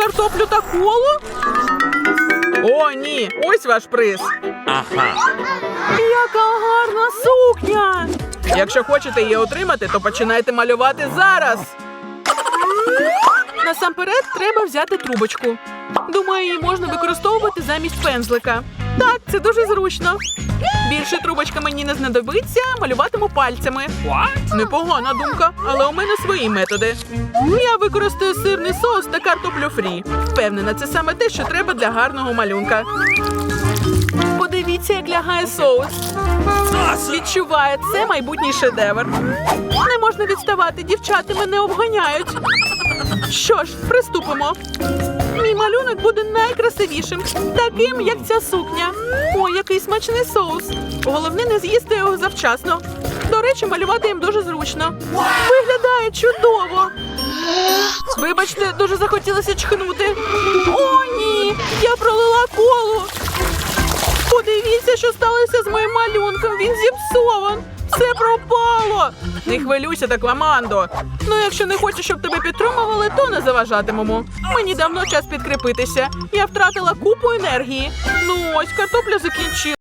картоплю та колу? О, ні, ось ваш приз. Яка гарна сукня! Якщо хочете її отримати, то починайте малювати зараз. Насамперед треба взяти трубочку. Думаю, її можна використовувати замість пензлика. Так, це дуже зручно. Більше трубочка мені не знадобиться, малюватиму пальцями. Непогана думка, але у мене свої методи. Я використаю сирний соус та картоплю фрі. Впевнена, це саме те, що треба для гарного малюнка. Подивіться, як лягає соус. Відчуває, це майбутній шедевр. Не можна відставати, дівчата мене обганяють. Що ж, приступимо. Буде найкрасивішим, таким, як ця сукня. Ой, який смачний соус. Головне не з'їсти його завчасно. До речі, малювати їм дуже зручно. Виглядає чудово. Вибачте, дуже захотілося чхнути. О, ні! Я пролила колу. Подивіться, що сталося з моїм малюнком. Він зіпсован. Все пропало. Не хвилюйся так, Ламандо. Ну, якщо не хочеш, щоб тебе підтримували, то не заважатимемо. Мені давно час підкріпитися. Я втратила купу енергії. Ну ось картопля закінчила.